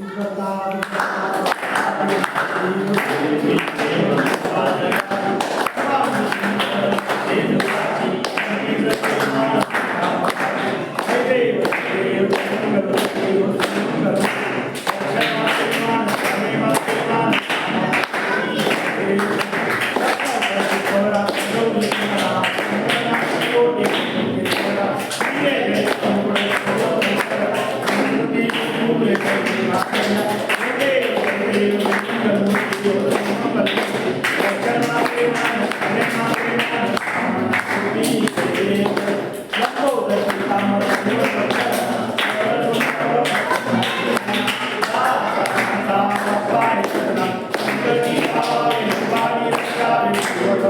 Fique à vontade.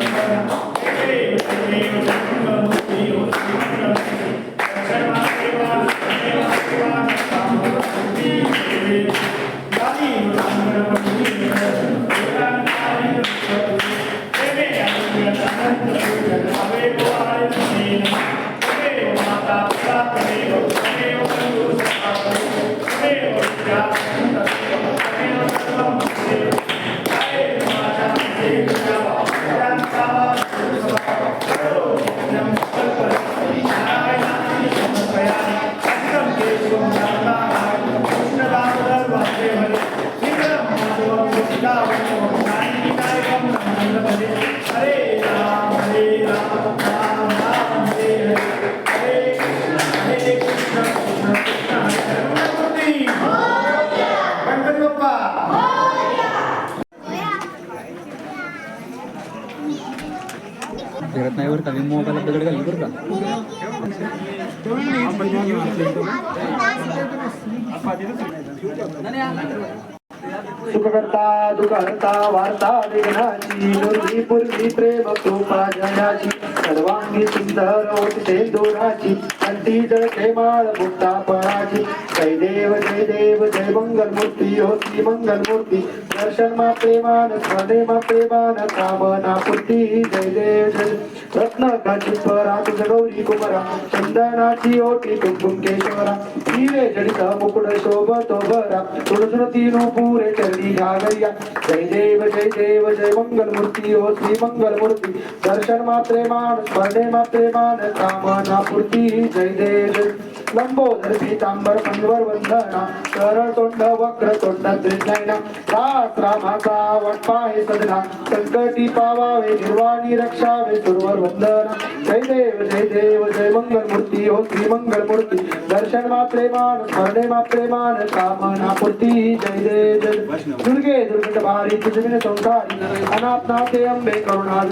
Ganpati बरं का मी mobile दगड घालली बरं का? सुखकर्ता दुखहर्ता वार्ता विघ्नाची दुर्गी पूर्वी प्रेम कृपा जयाची सर्वांगी सुंदर होते दोराची. कंठी जय माळ मुक्ता जय देव जय देव जय मंगल मूर्ती होती मंगल मूर्ती दर्शन मा प्रेमान स्मरणे मा प्रेमान कामना पूर्ती. जय देव जय रत्न काची परा तुझ गौरी कुमरा. चंदनाची ओटी कुंकुम केशवरा हिरे जडित मुकुट शोभतो बरा तुळसुर तीनो पुरे चरणी घागरिया जय देव जय देव जय मंगल मूर्ती हो श्री मंगल मूर्ती दर्शन मात्रे मान स्मरणे मात्रे मान कामना पूर्ती. जय देव लंबोदर पीतांबर वंदना सरळ तोंड वक्र तोंड दास रामाचा वटपाहे सदना संकटी पावावे निर्वाणी रक्षावे सुरवर वंदना. जय देव जय देव जय मंगल मूर्ती हो श्री मंगल मूर्ती दर्शन मात्रे मान स्मरणे मात्रे मान कामना पूर्ती. जय देव जय दुर्गे दुर्गट भारी तुझविन संसारी. अनाथ अंबे करुणा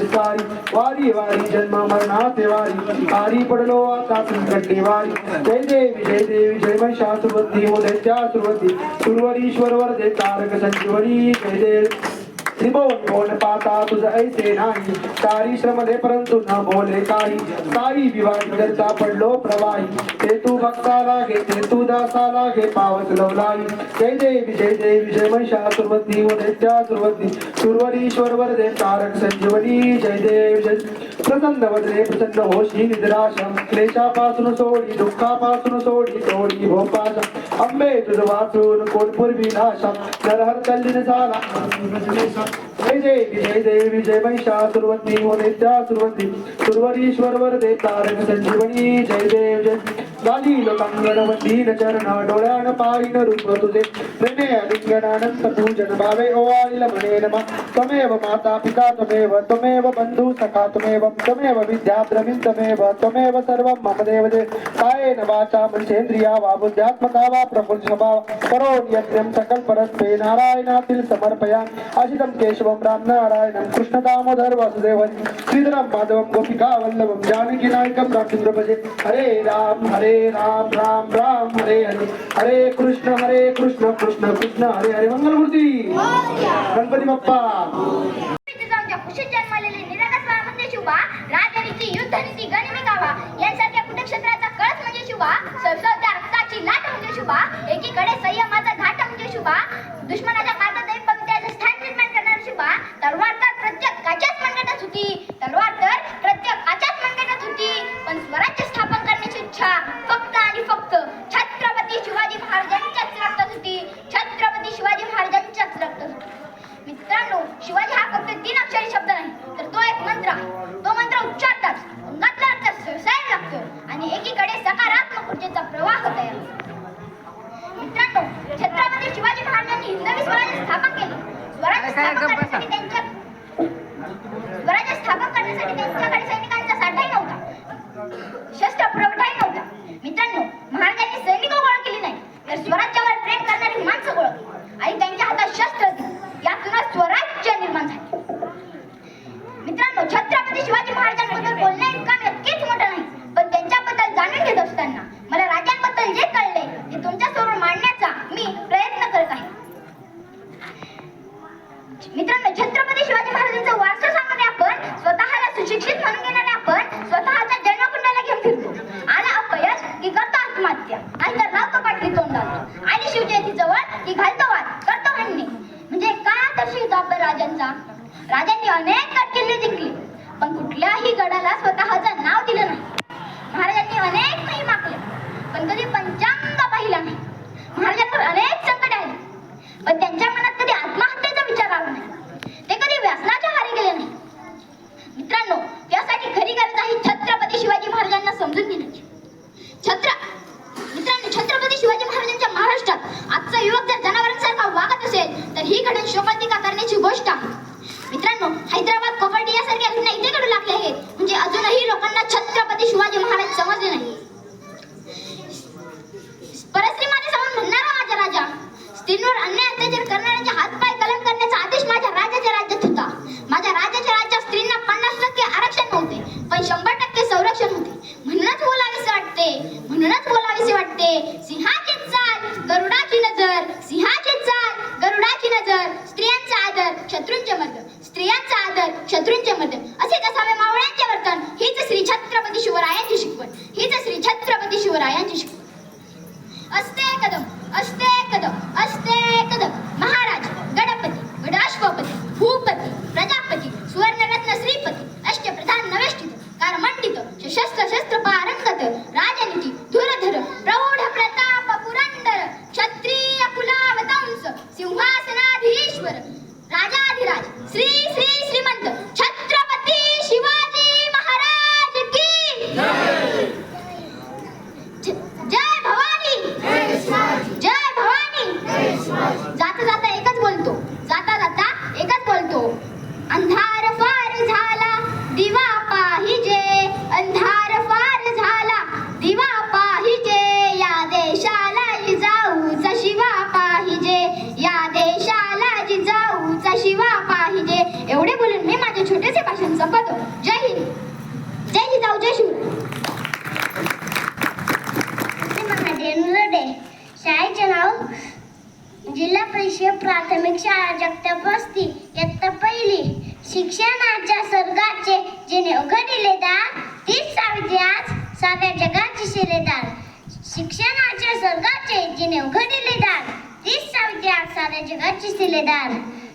वारी वारी जन्म मरणाचे वारी. आरी पडलो आता संकटे वारी जय देवी विजय देवी जय महिषासुरवती हो दैत्या सुरवती सुरवरीश्वर वरदे तारक संजीवनी जय देव। त्रिभुवन कोण पाता तुझ ऐसे नाही. सारी श्रमले परंतु न बोले काही. साई विवाही करता पडलो प्रवाही. ते तू भक्ता लागे ते तू दासा लागे पावत लवलाई. जय जय विजय जय विजय महिषा सुरवती व सुरवती. सुरवरीश्वर वरदे तारक संजीवनी. जय देव जय प्रसन्न वदने प्रसन्न होशी निद्राशम क्लेशापासून सोडी दुःखापासून सोडी सोडी भोपाशम हो अंबे तुझ वाचून कोणपूर्वी नाशम नरहर कल्लीन झाला जय जय देवी जय महिषा सुरवती व त्या सुरवती सुरवरीश्वर वरदे तारक संजीवनी जय देव जय गालील लोकांगण वंदीन चरण डोळ्यान पाळीन रूप तुझे प्रेमे अलिंगन अनंत पूजन भावे ओवाळील म्हणे नम त्वमेव माता पिता त्वमेव त्वमेव बंधू सखा त्वमेव त्वमेव विद्या द्रविण त्वमेव त्वमेव सर्वं मम देवदे कायेन वाचा मनसेंद्रिया वा बुद्ध्यात्मका वा प्रपुरुषभाव करोमि यज्ञं सकल परस्पे नारायणातील समर्पया अजितं केशवं राम नारायणं कृष्ण दामोदर वासुदेव श्रीधरं माधवं गोपिका वल्लभं जानकी नायकं रामचंद्र भजे हरे राम हरे राम राम राम हरे हरे. हरे कृष्ण हरे कृष्ण कृष्ण कृष्ण हरे हरे. मंगलमूर्ती. गणपती बाप्पा. शुभा. राजनीती युद्धनीती गनिमी गावा. यांसारख्या कुटक्षेत्राचा कळस म्हणजे शुभा. सरसवत्या रक्ताची लाट म्हणजे शुभा. एकीकडे संयमाचा घाट म्हणजे शुभा. दुश्मनाच्या काळात दैव त्याचं स्थान निर्माण करणार शुभा. तलवार तर प्रत्येकाच्याच मनगटात होती तलवार तर प्रत्येकाच्याच मनगटात होती पण स्वराज्य स्थापन करण्याची इच्छा फक्त आणि फक्त छत्रपती शिवाजी महाराजांच्याच रक्तात होती छत्रपती स्थापन करण्यासाठी त्यांच्या स्वराज्य स्थापन करण्यासाठी त्यांच्याकडे सैनिकांचा साठाही नव्हता शस्त्र पुरवठाही नव्हता मित्रांनो महाराजांनी सैनिक गोळा केली नाही तर स्वराज्यावर प्रेम करणारी माणसं गोळा केली आणि त्यांच्या हातात शस्त्र दिली यातूनच स्वराज्य निर्माण झाले मित्रांनो छत्रपती शिवाजी महाराजांबद्दल बोलणे इतका नक्कीच मोठं नाही पण त्यांच्याबद्दल जाणून घेत असताना मला राजांबद्दल जे कळले ते तुमच्यासमोर मांडण्याचा मी प्रयत्न करत आहे मित्रांनो छत्रपती शिवाजी महाराजांचा वारसा सांगणारे आपण स्वतःला सुशिक्षित म्हणून घेणारे आपण स्वतःच्या जन्मकुंडाला घेऊन फिरतो आला अपयश की करतो आत्महत्या आपली लावतो पाठरी तोंडाला आली शिवजयंती जवळ ती घालतो वाद करतो म्हणणे म्हणजे काय तर आपण राजांचा? राजांनी अनेक गड किल्ले जिंकले पण कुठल्याही गडाला स्वतःचं नाव दिलं नाही. महाराजांनी अनेक काही मागले पण कधी पंचांग पाहिला नाही. महाराजांवर अनेक संकट आले. पण त्यांच्या मनात कधी आत्महत्येचा विचार आला नाही ते कधी व्यसनाच्या हारी गेले नाही मित्रांनो त्यासाठी खरी गरज आहे छत्रपती शिवाजी महाराजांना समजून घेण्याची छत्र मित्रांनो छत्रपती शिवाजी महाराजांच्या महाराष्ट्रात आजचा युवक जर जनावरांसारखा वागत असेल तर ही घडण शोकांतिका करण्याची गोष्ट आहे मित्रांनो हैदराबाद कबड्डी यासारख्या घटना इथे घडू लागल्या आहेत म्हणजे अजूनही लोकांना छत्रपती शिवाजी महाराज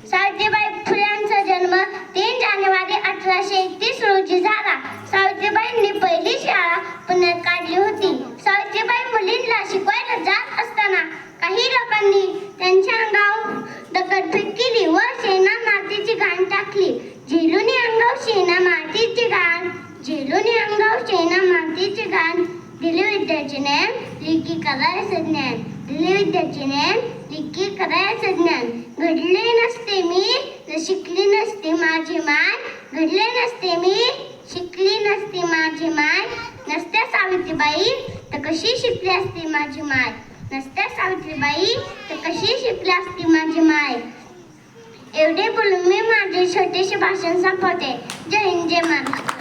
सावित्रीबाई फुल्यांचा जन्म तीन जानेवारी अठराशे एकतीस रोजी झाला. सावित्रीबाईंनी पहिली शाळा पुण्यात काढली होती. सावित्रीबाई मुलींना शिकवायला जात असताना काही लोकांनी त्यांच्या अंगावर दगडफेक केली व शेणा मातीची घाण टाकली. झेलुनी अंगावर शेणा मातीची घाण झेलुनी अंगावर शेणा मातीची घाण. दिली विद्याचे नेम लिखी कला ज्ञान दिली विद्याचे नेम तिकी करायचं ज्ञान. घडले नसते मी तर शिकली नसते माझी माय घडले नसते मी शिकली नसती माझी माय नसत्या सावित्रीबाई तर कशी शिकली असती माझी माय नसत्या सावित्रीबाई तर कशी शिकली असती माझी माय एवढे बोलून मी माझे छोटेसे भाषण संपवते. जय हिंद जय महाराष्ट्र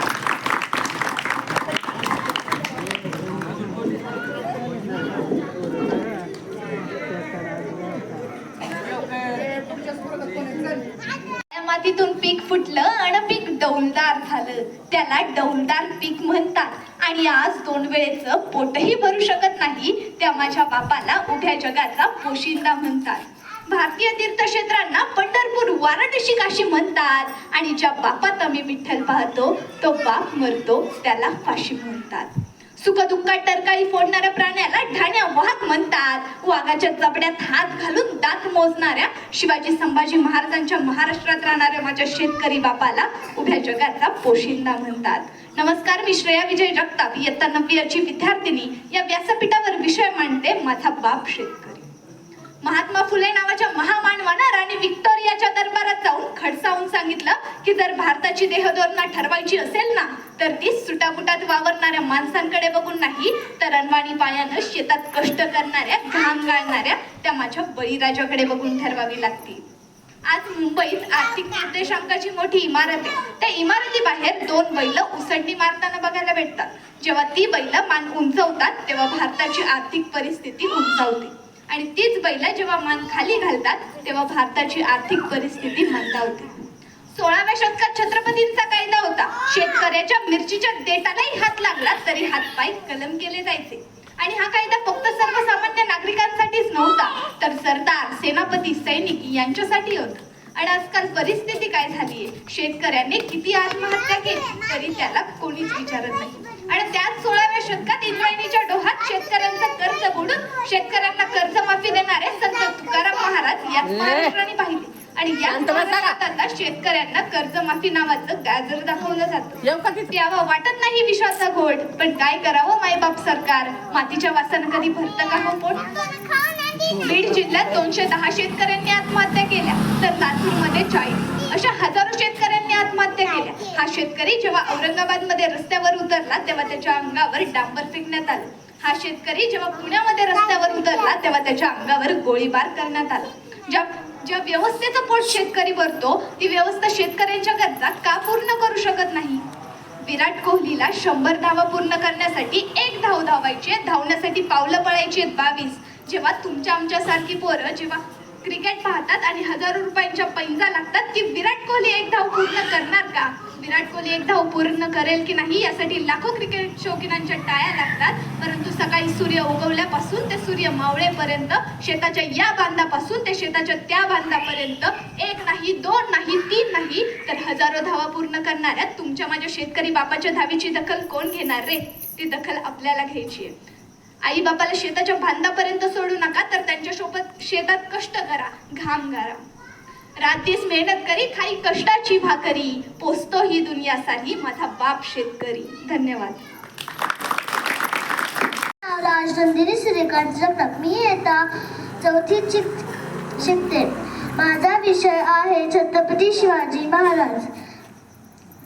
त्या मातीतून पीक फुटलं आणि पीक डौलदार झालं. त्याला डौलदार पीक म्हणतात. आणि आज दोन वेळेचं पोटही भरू शकत नाही. त्या माझ्या बापाला उभ्या जगाचा पोशिंदा म्हणतात. भारतीय तीर्थक्षेत्रांना पंढरपूर वाराणसी काशी म्हणतात. आणि ज्या बापात आम्ही विठ्ठल पाहतो तो बाप मरतो त्याला फाशी म्हणतात. सुखदुःखात टरकाळी फोडणाऱ्या प्राण्याला ठाण्या वाघ म्हणतात. वाघाच्या जबड्यात हात घालून दात मोजणाऱ्या शिवाजी संभाजी महाराजांच्या महाराष्ट्रात राहणाऱ्या माझ्या शेतकरी बापाला उभ्या जगाचा पोशिंदा म्हणतात. नमस्कार मी श्रेया विजय जगताप इयत्ता नववीची विद्यार्थिनी. या व्यासपीठावर विषय मांडते माझा बाप शेतकरी. महात्मा फुले नावाच्या महा महामानवानं राणी विक्टोरियाच्या दरबारात जाऊन खडसावून सांगितलं की जर भारताची देहधोरणा ठरवायची असेल ना तर ती सुटापुटात वावरणाऱ्या माणसांकडे बघून नाही तर अनवाणी पायानं शेतात कष्ट करणाऱ्या घाम गाळणाऱ्या त्या माझ्या बळीराजाकडे बघून ठरवावी लागतील आज मुंबईत आर्थिक निर्देशांकाची मोठी इमारत आहे. त्या इमारतीबाहेर दोन बैल उसंडी मारताना बघायला भेटतात. जेव्हा ती बैल मान उंचवतात तेव्हा भारताची आर्थिक परिस्थिती उंचावते. आणि तीच बैल जेव्हा मान खाली घालतात तेव्हा भारताची आर्थिक परिस्थिती मंदावते. सोळाव्या शतकात छत्रपतींचा कायदा होता. शेतकऱ्याच्या मिरचीच्या देटालाही हात लागला तरी हातपाय कलम केले जायचे. आणि हा कायदा फक्त सर्वसामान्य नागरिकांसाठीच नव्हता तर सरदार सेनापती सैनिक यांच्यासाठी होता. आणि आजकाल परिस्थिती काय झालीये? शेतकऱ्याने किती आत्महत्या केली तरी त्याला कोणीच विचारत नाही. आणि त्याच सोळाव्या शतकात इंद्रायणीच्या डोहात शेतकऱ्यांचं कर्ज बुडून शेतकऱ्यांना कर्जमाफी देणारे संत तुकाराम महाराज याच महाराष्ट्राने पाहिले. आणि आता शेतकऱ्यांना कर्जमाफी नावाचं गाजर दाखवलं जातं. तेव्हा वाटत नाही विश्वाचा घोट पण काय करावं मायबाप सरकार? मातीच्या वासानं कधी भरतं का हो पोट? बीड जिल्ह्यात दोनशे दहा शेतकऱ्यांनी आत्महत्या केल्या. हा शेतकरी जेव्हा औरंगाबादमध्ये रस्त्यावर उतरला तेव्हा त्याच्या अंगावर डांबर फेकण्यात आलं. हा शेतकरी जेव्हा पुण्यामध्ये रस्त्यावर उतरला तेव्हा त्याच्या अंगावर गोळीबार करण्यात आला. ज्या ज्या व्यवस्थेचं पोट शेतकरी भरतो ती व्यवस्था शेतकऱ्यांच्या गरजा का पूर्ण करू शकत नाही? विराट कोहलीला शंभर धावा पूर्ण करण्यासाठी एक धाव धावायची धावण्यासाठी पावलं पळायची आहेत बावीस. जेव्हा तुमच्या आमच्यासारखी पोरं जेव्हा क्रिकेट पाहतात आणि हजारो रुपयांच्या पैजा लागतात की विराट कोहली एक धाव पूर्ण करणार का? विराट कोहली एक धाव पूर्ण करेल की नाही यासाठी लाखो क्रिकेट शौकीनांच्या टाळ्या लागतात. परंतु सकाळी सूर्य उगवल्यापासून ते सूर्य मावळेपर्यंत शेताच्या या बांधापासून ते शेताच्या त्या बांधापर्यंत एक नाही दोन नाही तीन नाही तर हजारो धावा पूर्ण करणाऱ्या तुमच्या माझ्या शेतकरी बापाच्या धावीची दखल कोण घेणार रे? ती दखल आपल्याला घ्यायची आहे. आई बापाला शेताच्या बांधापर्यंत सोडू नका तर त्यांच्यासोबत शेतात कष्ट करा घाम गारा रात्रीस मेहनत करी खाई कष्टाची भाकरी. पोचतो ही दुनिया सारी माझा बाप शेतकरी. धन्यवाद. राजनंदिनी श्रीकांत जगताप मी येता चौथी शिकते. माझा विषय आहे छत्रपती शिवाजी महाराज.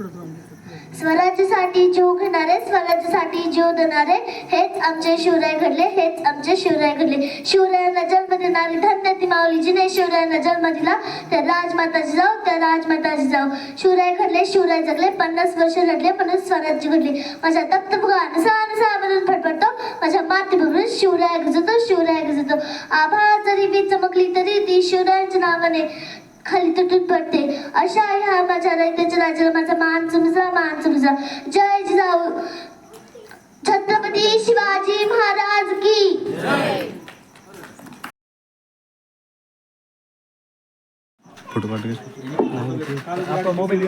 स्वराज्यासाठी जीव घेणारे स्वराज्यासाठी जीव देणारे हेच आमचे शिवराय घडले हेच आमचे शिवराय घडले. शिवरायांना जन्म देणारी धन्य ती माऊली जिने शिवरायांना जन्म दिला. त्या राजमाताजी जाऊ त्या राजमाताजी जाऊ. शिवराय घडले शिवराय जगले पन्नास वर्ष लढले पन्नास स्वराज्य घडले. माझ्या तप्त भुगा सहा नसा म्हणून फडफडतो. माझ्या मातृभूमीवर शिवराय गजतो शिवराय गजतो. आभा जरी मी चमकली तरी ती शिवरायांच्या नावाने खाली तुटून पडते. अशा ह्या माझ्या रयतेच्या राजाला माझा मान समजा मान समजा. जय जिजाऊ. छत्रपती शिवाजी महाराज की. फोटो काढ मोबाईल